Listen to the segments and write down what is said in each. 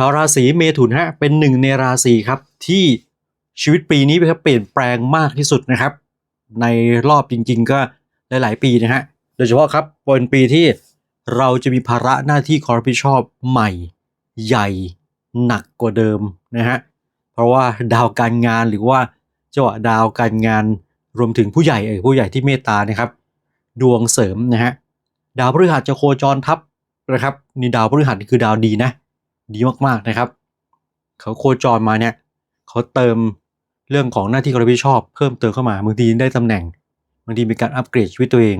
ชาวราศีเมถุนฮะเป็นหนึ่งในราศีครับที่ชีวิตปีนี้ครับเปลี่ยนแปลงมากที่สุดนะครับ ในรอบจริง ๆ ก็หลาย ๆ ปีนะฮะโดยเฉพาะครับเป็นปีที่เราจะมีภาระหน้าที่ความรับผิดชอบใหม่ใหญ่หนักกว่าเดิมนะฮะเพราะว่าดาวการงานหรือว่าจังหวะดาวการงานรวมถึงผู้ใหญ่เออผู้ใหญ่ที่เมตตานะครับ ดวงเสริมนะฮะดาวพฤหัสจะโคจรทับนะครับนี่ดาวพฤหัสคือดาวดีนะ ดีมากๆนะครับ เขาโคจรมาเนี่ยเขาเติมเรื่องของหน้าที่ความรับผิดชอบเพิ่มเติมเข้ามาบางทีได้ตำแหน่งบางทีมีการอัปเกรดชีวิตตัวเอง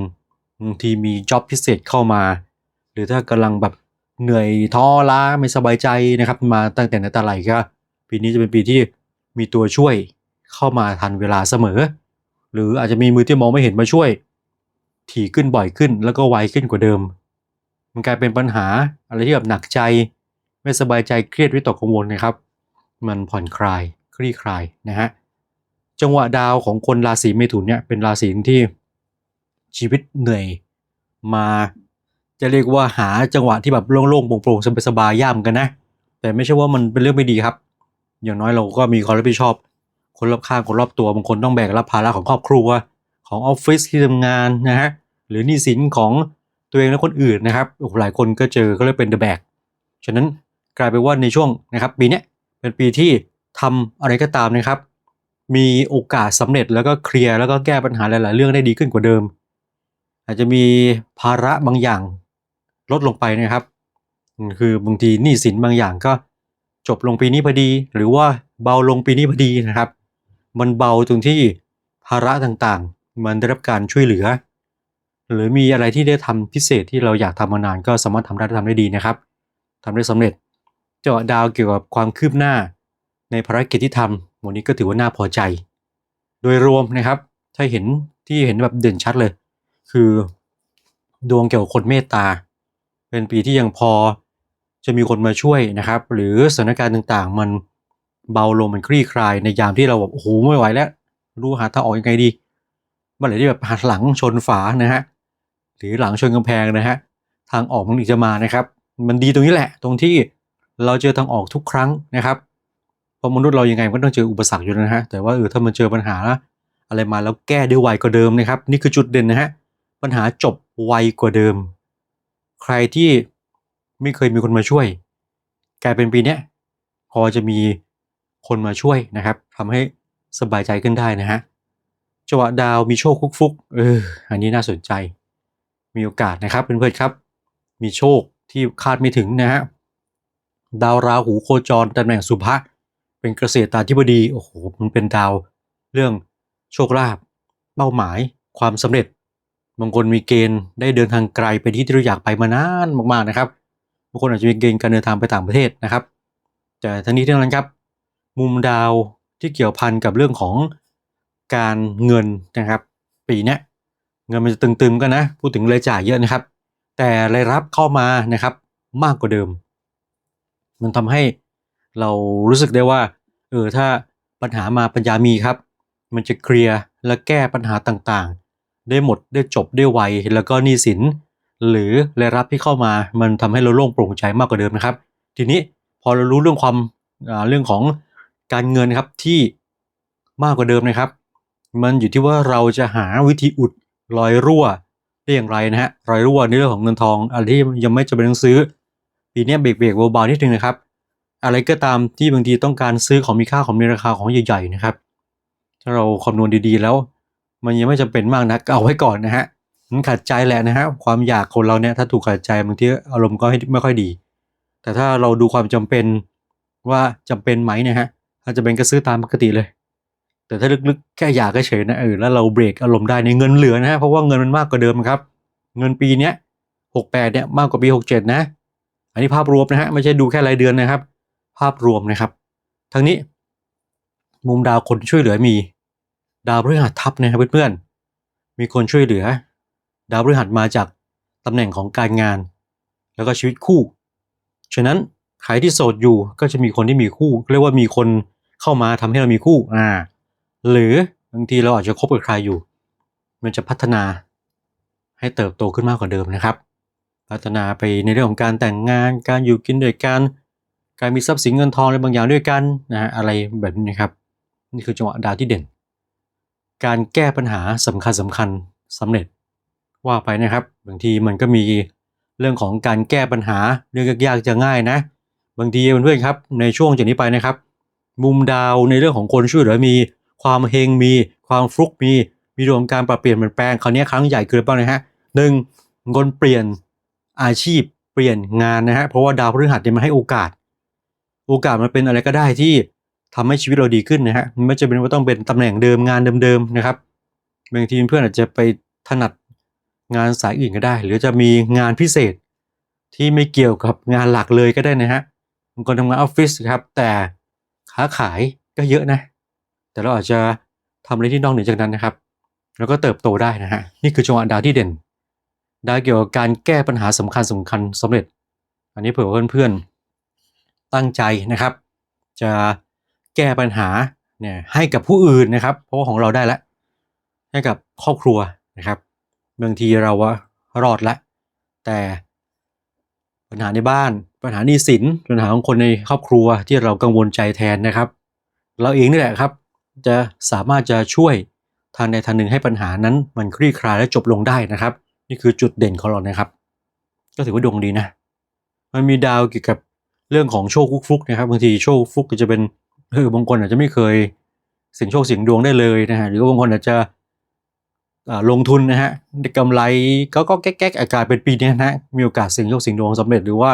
บางทีมีจ็อบพิเศษเข้ามา หรือถ้ากำลังแบบเหนื่อยท้อล้าไม่สบายใจนะครับ มาตั้งแต่ไหนแต่ไรก็ปีนี้จะเป็นปีที่มีตัวช่วยเข้ามาทันเวลาเสมอ หรืออาจจะมีมือที่มองไม่เห็นมาช่วย ถี่ขึ้นบ่อยขึ้นแล้วก็ไวขึ้นกว่าเดิม มันกลายเป็นปัญหาอะไรที่แบบหนักใจ ไม่สบายใจเครียดวิตกกังวลนะครับ มันผ่อนคลายคลี่คลายนะฮะจังหวะดาวของคนราศีเมถุนเนี่ยเป็นราศีที่ชีวิตเหนื่อยมาจะเรียกว่าหาจังหวะที่แบบโล่งๆโปร่งๆสบายๆย่ำกันนะ แต่ไม่ใช่ว่ามันเป็นเรื่องไม่ดีครับ อย่างน้อยเราก็มีความรับผิดชอบ คนรอบข้างคนรอบตัวบางคนต้องแบกรับภาระของครอบครัว ของออฟฟิศที่ทำงานนะฮะหรือหนี้สินของตัวเองและคนอื่นนะครับหลายคนก็เจอก็เลยเป็นเดอะแบกฉะนั้น กลายเป็นว่าในช่วงนะครับปีนี้เป็นปีที่ทำอะไรก็ตามนะครับ มีโอกาสสำเร็จแล้วก็เคลียร์แล้วก็แก้ปัญหาหลาย ๆ เรื่องได้ดีขึ้นกว่าเดิม อาจจะมีภาระบางอย่างลดลงไปนะครับ คือบางทีหนี้สินบางอย่างก็จบลงปีนี้พอดี หรือว่าเบาลงปีนี้พอดีนะครับ มันเบาตรงที่ภาระต่างๆ มันได้รับการช่วยเหลือ หรือมีอะไรที่ได้ทำพิเศษที่เราอยากทำมานานก็สามารถทำได้ทำได้ดีนะครับทำได้สำเร็จ เจาะดาวเกี่ยวกับความคืบหน้า ในภารกิจที่ทำวันนี้ก็ถือว่าน่าพอใจ โดยรวมนะครับ ถ้าเห็นที่เห็นแบบเด่นชัดเลย คือดวงเกี่ยวกับคนเมตตา เป็นปีที่ยังพอจะมีคนมาช่วยนะครับ หรือสถานการณ์ต่างๆ มันเบาลงมันคลี่คลายในยามที่เราแบบโอ้โหไม่ไหวแล้ว รู้หาทางออกยังไงดีเมื่อไหร่ที่แบบหันหลังชนฝานะฮะหรือหลังชนกำแพงนะฮะทางออกมันอีกจะมานะครับ มันดีตรงนี้แหละ ตรงที่ เราเจอทางออกทุกครั้งนะครับเพราะมนุษย์เรายังไงก็ต้องเจออุปสรรคอยู่นะฮะแต่ว่าเออถ้ามันเจอปัญหาอะไรมาแล้วแก้ได้ไวกว่าเดิมนะครับ นี่คือจุดเด่นนะฮะปัญหาจบไวกว่าเดิม ใครที่ไม่เคยมีคนมาช่วย กลายเป็นปีเนี้ยพอจะมีคนมาช่วยนะครับทำให้สบายใจขึ้นได้นะฮะจังหวะดาวมีโชคฟุกฟุกๆเอออันนี้น่าสนใจ มีโอกาสนะครับเพื่อนๆครับ มีโชคที่คาดไม่ถึงนะฮะ ดาวราหูโคจรตำแหน่งสุภะเป็นเกษตราธิบดีโอ้โหมันเป็นดาวเรื่องโชคลาภเป้าหมายความสำเร็จบางคนมีเกณฑ์ได้เดินทางไกลไปที่ที่เราอยากไปมานานมากๆนะครับบางคนอาจจะมีเกณฑ์การเดินทางไปต่างประเทศนะครับ แต่ทั้งนี้ทั้งนั้นครับ มุมดาวที่เกี่ยวพันกับเรื่องของการเงินนะครับ ปีนี้เงินมันจะตึงๆกันนะ พูดถึงรายจ่ายเยอะนะครับ แต่รายรับเข้ามานะครับมากกว่าเดิม มันทำให้เรารู้สึกได้ว่าเออถ้าปัญหามาปัญญามีครับ มันจะเคลียร์และแก้ปัญหาต่างๆ ได้หมดได้จบได้ไวแล้วก็นี้สิน หรือรายรับที่เข้ามามันทำให้เราโล่งโปร่งใจมากกว่าเดิมนะครับ ทีนี้พอเรารู้เรื่องความอ่าเรื่องของการเงินครับที่มากกว่าเดิมนะครับ มันอยู่ที่ว่าเราจะหาวิธีอุดรอยรั่วได้อย่างไรนะฮะรอยรั่วในเรื่องของเงินทองอะไรที่ยังไม่จำเป็นต้องซื้อ ปีนี้เบรกเบรกเบาๆนิดนึงนะครับ อะไรก็ตามที่บางทีต้องการซื้อของมีค่าของมีราคาของใหญ่ๆนะครับ ถ้าเราคำนวณดีๆแล้ว มันยังไม่จำเป็นมากนักเอาไว้ก่อนนะฮะมันขัดใจแหละนะฮะความอยากคนเราเนี่ยถ้าถูกขัดใจบางทีอารมณ์ก็ไม่ค่อยดี แต่ถ้าเราดูความจำเป็นว่าจำเป็นไหมนะฮะถ้าจะเป็นก็ซื้อตามปกติเลย แต่ถ้าลึกๆแค่อยากเฉยๆนะเออแล้วเราเบรกอารมณ์ได้ในเงินเหลือนะฮะเพราะว่าเงินมันมากกว่าเดิมครับ เงินปีเนี้ยหกแปดเนี่ยมากกว่าปีหกเจ็ดนะ อันนี้ภาพรวมนะฮะไม่ใช่ดูแค่รายเดือนนะครับ ภาพรวมนะครับ ทั้งนี้ มุมดาวคนช่วยเหลือมี ดาวพฤหัสทับนะครับเพื่อนๆมีคนช่วยเหลือ ดาวพฤหัสมาจากตำแหน่งของการงาน แล้วก็ชีวิตคู่ ฉะนั้นใครที่โสดอยู่ก็จะมีคนที่มีคู่ เรียกว่ามีคนเข้ามาทำให้เรามีคู่อ่า หรือบางทีเราอาจจะคบกับใครอยู่ มันจะพัฒนาให้เติบโตขึ้นมากกว่าเดิมนะครับ พัฒนาไปในเรื่องของการแต่งงาน การอยู่กินด้วยกัน การมีทรัพย์สินเงินทองอะไรบางอย่างด้วยกันนะอะไรแบบนี้นะครับ นี่คือจังหวะดาวที่เด่น การแก้ปัญหาสำคัญสำคัญสำเร็จว่าไปนะครับ บางทีมันก็มีเรื่องของการแก้ปัญหาเรื่องยากๆจะง่ายนะ บางทีเพื่อนๆครับ ในช่วงจากนี้ไปนะครับ มุมดาวในเรื่องของคนช่วยเหลือมี ความเฮงมี ความฟลุกมีมีดวงการปรับเปลี่ยนเปลี่ยนแปลงคราวนี้ครั้งใหญ่เกินไปนะฮะหนึ่งคนเปลี่ยน อาชีพเปลี่ยนงานนะฮะเพราะว่าดาวพฤหัสเนี่ยมันให้โอกาส โอกาสมันเป็นอะไรก็ได้ที่ทำให้ชีวิตเราดีขึ้นนะฮะไม่จำเป็นว่าต้องเป็นตำแหน่งเดิมงานเดิมๆนะครับบางทีเพื่อนอาจจะไปถนัดงานสายอื่นก็ได้ หรือจะมีงานพิเศษที่ไม่เกี่ยวกับงานหลักเลยก็ได้นะฮะบางคนทำงานออฟฟิศครับ แต่ค้าขายก็เยอะนะ แต่เราอาจจะทำอะไรที่นอกเหนือจากนั้นนะครับ แล้วก็เติบโตได้นะฮะนี่คือจังหวะดาวที่เด่น ไดาวเกี่ยวกับการแก้ปัญหาสำคัญสำคัญสำเร็จ อันนี้เผื่อเพื่อนๆตั้งใจนะครับ จะแก้ปัญหาเนี่ยให้กับผู้อื่นนะครับ เพราะว่าของเราได้แล้วให้กับครอบครัวนะครับบางทีเราว่ารอดละแต่ปัญหาในบ้าน ปัญหาหนี้สินปัญหาของคนในครอบครัวที่เรากังวลใจแทนนะครับ เราเองนี่แหละครับ จะสามารถจะช่วยทางใดทางหนึ่งให้ปัญหานั้นมันคลี่คลายและจบลงได้นะครับ นี่คือจุดเด่นของเรานะครับ ก็ถือว่าดวงดีนะ มันมีดาวเกี่ยวกับเรื่องของโชคฟุกๆนะครับบางทีโชคฟุกก็จะเป็นเออบางคนอาจจะไม่เคยเสี่ยงโชคเสี่ยงดวงได้เลยนะฮะหรือบางคนอาจจะลงทุนนะฮะได้กำไรก็ก็แก๊กๆอากาศเป็นปีนี้นะมีโอกาสเสี่ยงโชคเสี่ยงดวงสำเร็จหรือว่า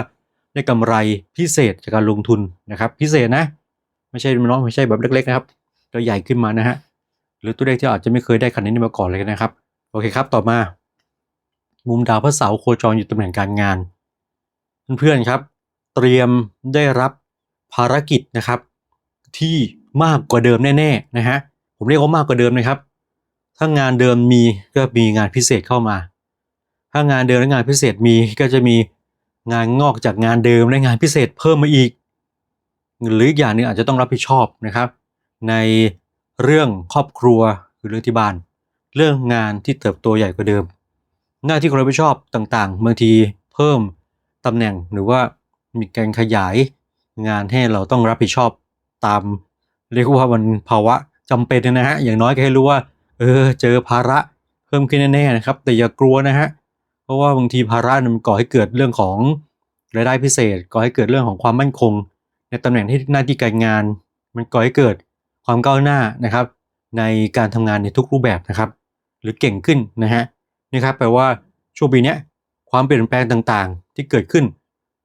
ได้กำไรพิเศษจากการลงทุนนะครับ พิเศษนะ ไม่ใช่น้องไม่ใช่แบบเล็ก ๆ นะครับตัวใหญ่ขึ้นมานะฮะหรือตัวเลขที่อาจจะไม่เคยได้ขนาดนี้มาก่อนเลยนะครับ โอเคครับต่อมา มุมดาวพระเสาร์โคจรอยู่ตำแหน่งการงาน เพื่อนๆครับ เตรียมได้รับภารกิจนะครับ ที่มากกว่าเดิมแน่ๆนะฮะผมเรียกว่ามากกว่าเดิมนะครับ ถ้างานเดิมมีก็มีงานพิเศษเข้ามา ถ้างานเดิมและงานพิเศษมีก็จะมีงานงอกจากงานเดิมและงานพิเศษเพิ่มมาอีก หรืออีกอย่างหนึงอาจจะต้องรับผิดชอบนะครับ ในเรื่องครอบครัวหรือเรื่องที่บ้าน เรื่องงานที่เติบโตใหญ่กว่าเดิม หน้าที่ความรับผิดชอบต่างๆบางทีเพิ่มตำแหน่งหรือว่ามีการขยายงานให้เราต้องรับผิดชอบตาม เรียกว่ามันภาวะจำเป็นนะฮะอย่างน้อยก็ให้รู้ว่า เออ เจอภาระเพิ่มขึ้นแน่ๆนะครับ แต่อย่ากลัวนะฮะเพราะว่าบางทีภาระมันก่อให้เกิดเรื่องของรายได้พิเศษ ก่อให้เกิดเรื่องของความมั่นคง ในตำแหน่งที่หน้าที่การงาน มันก่อให้เกิดความก้าวหน้านะครับ ในการทำงานในทุกรูปแบบนะครับ หรือเก่งขึ้นนะฮะ นี่ครับแปลว่าช่วงปีนี้ความเปลี่ยนแปลงต่างๆ ที่เกิดขึ้น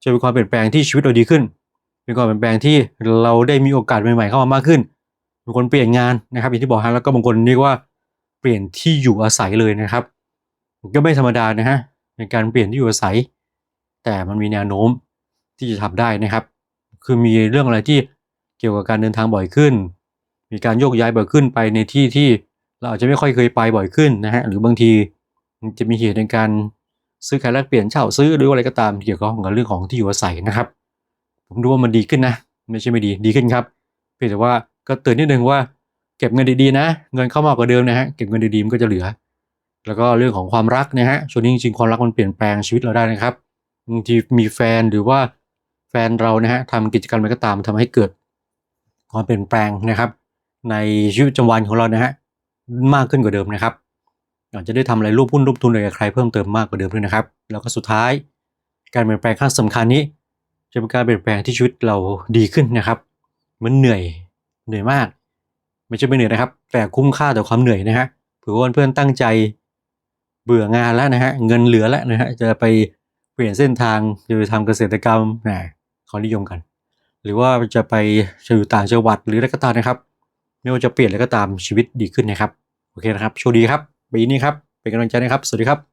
จะเป็นความเปลี่ยนแปลงที่ชีวิตเราดีขึ้น เป็นความเปลี่ยนแปลงที่เราได้มีโอกาสใหม่ๆเข้ามามากขึ้นบางคนเปลี่ยนงานนะครับอย่างที่บอกฮะแล้วก็บางคนเรียกว่าเปลี่ยนที่อยู่อาศัยเลยนะครับก็ไม่ธรรมดานะฮะในการเปลี่ยนที่อยู่อาศัย แต่มันมีแนวโน้มที่จะทำได้นะครับ คือมีเรื่องอะไรที่เกี่ยวกับการเดินทางบ่อยขึ้น มีการโยกย้ายบ่อยขึ้นไปในที่ที่เราอาจจะไม่ค่อยเคยไปบ่อยขึ้นนะฮะหรือบางที จะมีเหตุในการซื้อขายแลกเปลี่ยนเช่าซื้อหรืออะไรก็ตามเกี่ยวข้องกับเรื่องของที่อยู่อาศัยนะครับ ผมดูว่ามันดีขึ้นนะ ไม่ใช่ไม่ดีดีขึ้นครับ เพียงแต่ว่าก็เตือนนิดนึงว่าเก็บเงินดีๆนะ เงินเข้ามากกว่าเดิมนะฮะเก็บเงินดีๆมันก็จะเหลือ แล้วก็เรื่องของความรักนะฮะช่วงนี้จริงๆความรักมันเปลี่ยนแปลงชีวิตเราได้นะครับบางทีมีแฟนหรือว่าแฟนเรานะฮะทำกิจกรรมอะไรก็ตามทำให้เกิดความเปลี่ยนแปลงนะครับ ในชีวิตประจำวันของเรานะฮะมากขึ้นกว่าเดิมนะครับ อาจะได้ทำอะไรรูปหุ้นรูปทุนอะไรกับใครเพิ่มเติมมากกว่าเดิมด้วยนะครับ แล้วก็สุดท้าย การเปลี่ยนแปลงขั้นสำคัญนี้ จะเป็นการเปลี่ยนแปลงที่ชีวิตเราดีขึ้นนะครับ มันเหนื่อยเหนื่อยมาก ไม่ใช่ไม่เหนื่อยนะครับ แต่คุ้มค่าต่อความเหนื่อยนะฮะเผื่อว่าเพื่อนตั้งใจเบื่องานแล้วนะฮะเงินเหลือแล้วนะฮะจะไปเปลี่ยนเส้นทางจะไปทำเกษตรกรรมนะเขานิยมกัน หรือว่าจะไปจะอยู่ต่างจังหวัดหรืออะไรก็ตามนะครับ ไม่ว่าจะเปลี่ยนอะไรก็ตามชีวิตดีขึ้นนะครับโอเคนะครับโชคดีครับ ปีนี้ครับ เป็นกำลังใจนะครับ สวัสดีครับ